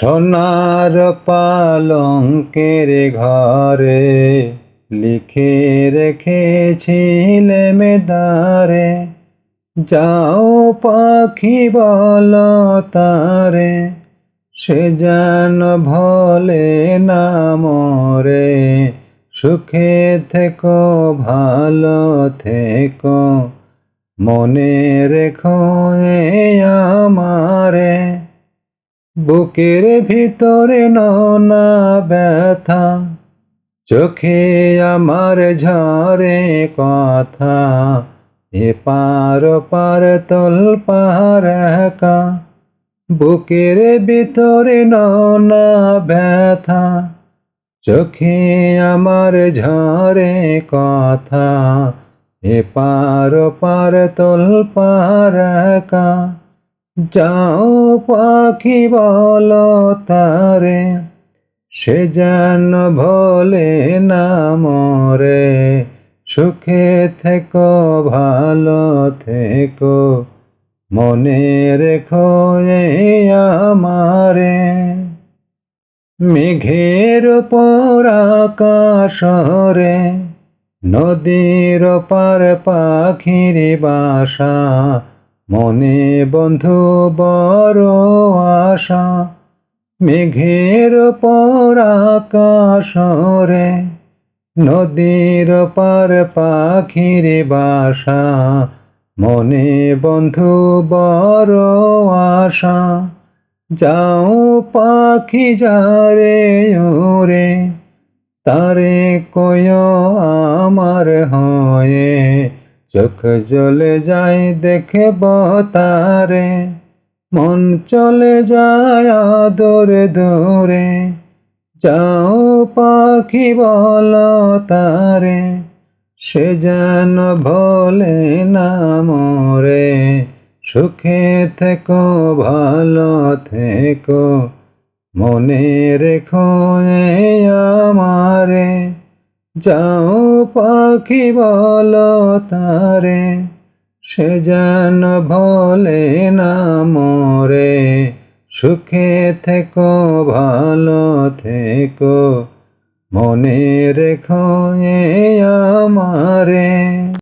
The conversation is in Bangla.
সোনার পালঙ্কের ঘরে লিখে রেখেছিলে মেদারে। যাও পাখি বল তারে, সে যেন ভোলে না মরে। সুখে থেকো, ভালো থেকো, মনে রেখো আমারে। বুকের ভিতরে ননা ব্যথা, চোখে আমার ঝরে কথা এ পার পার তল পার একা, বুকের ভিতরে ননা ব্যথা, চোখে আমার ঝরে কথা এ পার পার তল পার একা। যাও পাখি বল তারে, সে যেন ভোলে না মরে। সুখে থেকো, ভালো থেকো, মনে রেখো আমারে। মেঘের পর আকাশরে, নদীর পার পাখির বাসা মনে বন্ধু বড় আশা, মেঘের পর আকাশরে নদীর পার পাখির বাসা। মনে বন্ধু বড় আশা, যাও পাখি যারে ওরে তারে কয় আমার হয়ে। চোখ জ্বলে যায় দেখে তারে মন চলে যায় দূরে দূরে। যাও পাখি বল তারে, সে যেন ভোলে না মরে। সুখে থেকো, ভালো থেকো, মনে রেখো আমারে। যাও পাখি বল তারে, সে যেন ভোলে না মোরে। সুখে থেকো, ভালো থেকো, মনে রেখো এ আমারে।